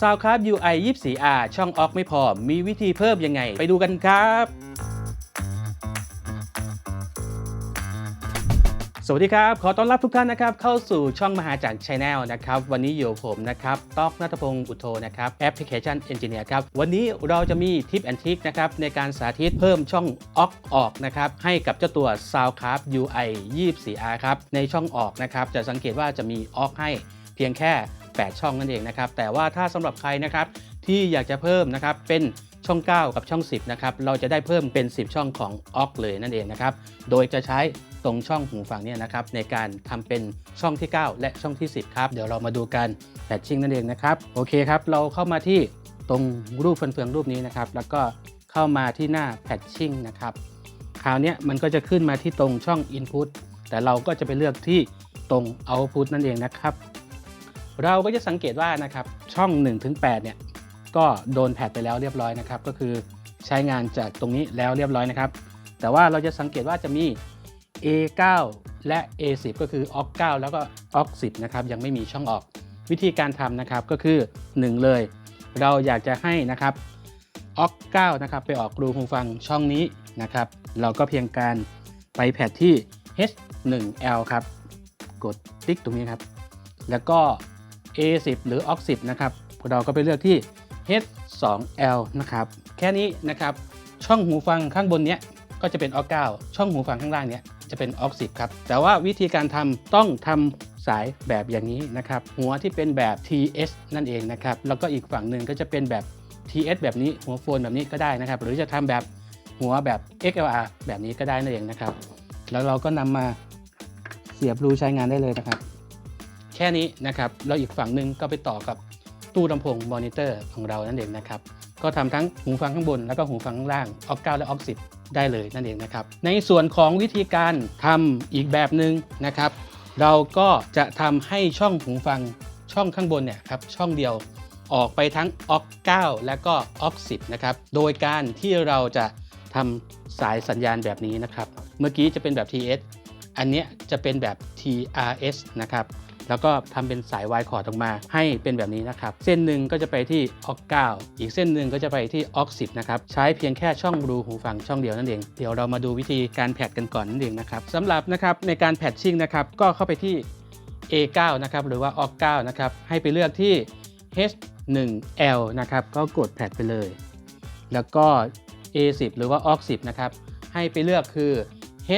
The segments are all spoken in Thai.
s o u n d c r a f t UI 24R ช่องออกไม่พอ มีวิธีเพิ่มยังไง ไปดูกันครับสวัสดีครับ ขอต้อนรับทุกท่านนะครับเข้าสู่ช่องมหาจักรชาแนลนะครับวันนี้อยู่ผมนะครับต๊อกนัทพงศ์อุโทนะครับแอปพลิเคชันเอนจิเนียร์ครับวันนี้เราจะมีทิปแอนทิกนะครับในการสาธิตเพิ่มช่องออกออกนะครับให้กับเจ้าตัว Soundcraft UI 24R ครับในช่องออกนะครับจะสังเกตว่าจะมีออกให้เพียงแค่ 8 ช่องนั่นเองนะครับ แต่ว่าถ้าสำหรับใครนะครับที่อยากจะเพิ่มนะครับเป็นช่อง 9 กับช่อง 10 นะครับ เราจะได้เพิ่มเป็น 10 ช่องของออกเลยนั่นเองนะครับ โดยจะใช้ตรงช่องหูฟังเนี่ยนะครับในการทำเป็นช่องที่ 9 และช่องที่ 10 ครับ เดี๋ยวเรามาดูกันแพทชิ่งนั่นเองนะครับ โอเคครับ เราเข้ามาที่ตรงรูปเฟืองๆรูปนี้นะครับ แล้วก็เข้ามาที่หน้าแพทชิ่งนะครับ คราวนี้มันก็จะขึ้นมาที่ตรงช่อง Input แต่เราก็จะไปเลือกที่ตรง Output นั่นเองนะครับ เราก็จะสังเกตว่านะครับช่อง 1-8เนี่ยก็โดนแพดไปแล้วเรียบร้อยนะครับ ก็คือใช้งานจากตรงนี้แล้วเรียบร้อยนะครับ แต่ว่าเราจะสังเกตว่าจะมี A9 และ A10 ก็คือ OC 9แล้วก็ OC 10นะครับยังไม่มีช่องออกวิธีการทำนะครับก็คือ 1 เลย เราอยากจะให้นะครับ OC 9นะครับไปออกรูหูฟังช่องนี้นะครับ เราก็เพียงการไปแพดที่ H1L ครับ กดติ๊กตรงนี้ครับ แล้วก็ A10 หรือ OC 10 นะครับเราก็ไปเลือกที่ H2L นะครับแค่นี้นะครับช่องหูฟังข้างบนเนี้ยก็จะเป็น OC 9ช่องหูฟังข้างล่างเนี้ยจะเป็น OC 10 ครับแต่ว่าวิธีการทำต้องทำสายแบบอย่างนี้นะครับหัวที่เป็นแบบ TS นั่นเองนะครับแล้วก็อีกฝั่งหนึ่งก็จะเป็นแบบ TS แบบนี้หัวโฟนแบบนี้ก็ได้นะครับหรือจะทำแบบหัวแบบ XLR แบบนี้ก็ได้นั่นเองนะครับ แล้วเราก็นำมาเสียบรูใช้งานได้เลยนะครับ แค่นี้นะครับแล้วอีกฝั่งหนึ่งก็ไปต่อกับตู้ลำโพงมอนิเตอร์ของเรานั่นเองนะครับก็ทำทั้งหูฟังข้างบนแล้วก็หูฟังข้างล่างออก9และออก10ได้เลยนั่นเองนะครับในส่วนของวิธีการทำอีกแบบหนึ่งนะครับ เราก็จะทำให้ช่องหูฟังช่องข้างบนเนี่ยครับช่องเดียวออกไปทั้งออก9และก็ออก10นะครับโดยการที่เราจะทำสายสัญญาณแบบนี้นะครับ เมื่อกี้จะเป็นแบบ TS อันนี้จะเป็นแบบ TRS นะครับ แล้วก็ทำเป็นสายวายคอร์ดออกมาให้เป็นแบบนี้นะครับ เส้นหนึ่งก็จะไปที่ออก9อีกเส้นหนึ่งก็จะไปที่ออก10นะครับ ใช้เพียงแค่ช่องรูหูฟังช่องเดียวนั่นเอง เดี๋ยวเรามาดูวิธีการแพดกันก่อนนั่นเองนะครับสำหรับนะครับในการแพดชิ่งนะครับก็เข้าไปที่ A9 นะครับหรือว่าออก9นะครับให้ไปเลือกที่ H1L นะครับก็กดแพดไปเลย แล้วก็ A10 หรือว่า OX 10นะครับให้ไปเลือกคือ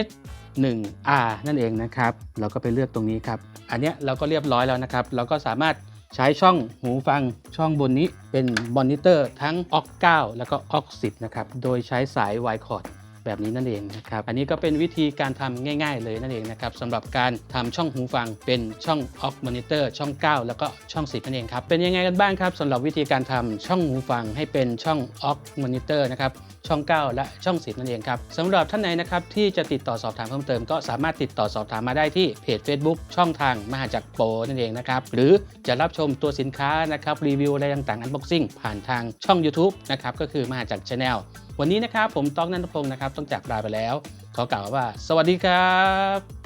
H1R นั่นเองนะครับ เราก็ไปเลือกตรงนี้ครับ อันนี้เราก็เรียบร้อยแล้วนะครับ เราก็สามารถใช้ช่องหูฟังช่องบนนี้เป็นมอนิเตอร์ทั้ง OX 9แล้วก็ OX 10นะครับ โดยใช้สาย Y cord แบบนี้นั่นเองนะครับ อันนี้ก็เป็นวิธีการทำง่าย ๆ เลยนั่นเองนะครับสำหรับการทำช่องหูฟังเป็นช่อง OX monitor ช่อง 9 แล้วก็ช่อง 10 นั่นเองครับ เป็นยังไงกันบ้างครับสำหรับวิธีการทำช่องหูฟังให้เป็นช่อง OX monitor นะครับช่อง 9 และช่อง 10 นั่นเองครับสำหรับท่านไหนนะครับที่จะติดต่อสอบถามเพิ่มเติมก็สามารถติดต่อสอบถามมาได้ที่เพจ Facebook ช่องทางมหาจักรโปรนั่นเองนะครับหรือจะรับชมตัวสินค้านะครับรีวิวอะไรต่างๆอันบ็อกซิ่งผ่านทางช่อง YouTube นะครับก็คือมหาจักรชาแนล วันนี้นะครับผมต้องนันทพงศ์นะครับต้องจากลาไปแล้ว ขอกล่าวว่า สวัสดีครับ